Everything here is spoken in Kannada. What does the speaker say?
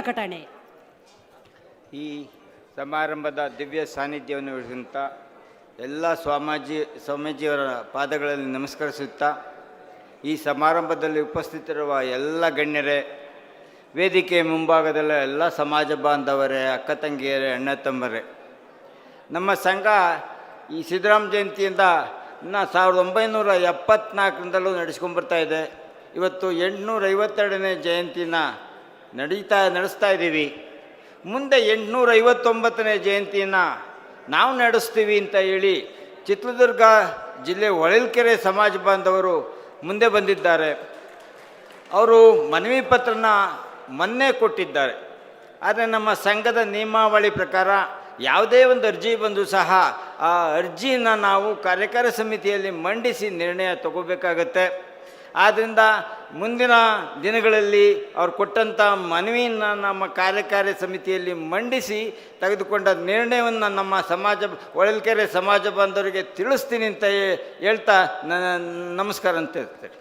ಪ್ರಕಟಣೆ. ಈ ಸಮಾರಂಭದ ದಿವ್ಯ ಸಾನ್ನಿಧ್ಯವನ್ನು ವಹಿಸಿದಂಥ ಎಲ್ಲ ಸ್ವಾಮೀಜಿ, ಸ್ವಾಮೀಜಿಯವರ ಪಾದಗಳಲ್ಲಿ ನಮಸ್ಕರಿಸುತ್ತಾ, ಈ ಸಮಾರಂಭದಲ್ಲಿ ಉಪಸ್ಥಿತರಿರುವ ಎಲ್ಲ ಗಣ್ಯರೇ, ವೇದಿಕೆ ಮುಂಭಾಗದಲ್ಲ ಎಲ್ಲ ಸಮಾಜ ಬಾಂಧವರೇ, ಅಕ್ಕ ತಂಗಿಯರೇ, ಅಣ್ಣ ತಮ್ಮರೇ, ನಮ್ಮ ಸಂಘ ಈ ಸಿದ್ದರಾಮ ಜಯಂತಿಯಿಂದ ಇನ್ನು ಸಾವಿರದ ಒಂಬೈನೂರ ಎಪ್ಪತ್ನಾಲ್ಕರಿಂದಲೂ ನಡೆಸ್ಕೊಂಡ್ಬರ್ತಾ ಇದೆ. ಇವತ್ತು ಎಂಟುನೂರ ಐವತ್ತೆರಡನೇ ಜಯಂತಿನ ನಡೀತಾ ನಡೆಸ್ತಾ ಇದ್ದೀವಿ. ಮುಂದೆ ಎಂಟುನೂರ ಐವತ್ತೊಂಬತ್ತನೇ ಜಯಂತಿಯನ್ನು ನಾವು ನಡೆಸ್ತೀವಿ ಅಂತ ಹೇಳಿ ಚಿತ್ರದುರ್ಗ ಜಿಲ್ಲೆ ಹೊಳಲ್ಕೆರೆ ಸಮಾಜ ಬಾಂಧವರು ಮುಂದೆ ಬಂದಿದ್ದಾರೆ. ಅವರು ಮನವಿ ಪತ್ರನ ಮೊನ್ನೆ ಕೊಟ್ಟಿದ್ದಾರೆ. ಆದರೆ ನಮ್ಮ ಸಂಘದ ನಿಯಮಾವಳಿ ಪ್ರಕಾರ ಯಾವುದೇ ಒಂದು ಅರ್ಜಿ ಬಂದರೂ ಸಹ ಆ ಅರ್ಜಿಯನ್ನು ನಾವು ಕಾರ್ಯಕಾರಿ ಸಮಿತಿಯಲ್ಲಿ ಮಂಡಿಸಿ ನಿರ್ಣಯ ತಗೋಬೇಕಾಗತ್ತೆ. ಆದ್ದರಿಂದ ಮುಂದಿನ ದಿನಗಳಲ್ಲಿ ಅವರು ಕೊಟ್ಟಂಥ ಮನವಿಯನ್ನು ನಮ್ಮ ಕಾರ್ಯಕಾರಿ ಸಮಿತಿಯಲ್ಲಿ ಮಂಡಿಸಿ ತೆಗೆದುಕೊಂಡ ನಿರ್ಣಯವನ್ನು ನಮ್ಮ ಸಮಾಜ ಒಳಲ್ಕೆರೆ ಸಮಾಜ ಬಾಂಧವರಿಗೆ ತಿಳಿಸ್ತೀನಿ ಅಂತ ಹೇಳ್ತಾ ನಮಸ್ಕಾರ ಅಂತ ಹೇಳ್ತಾರೆ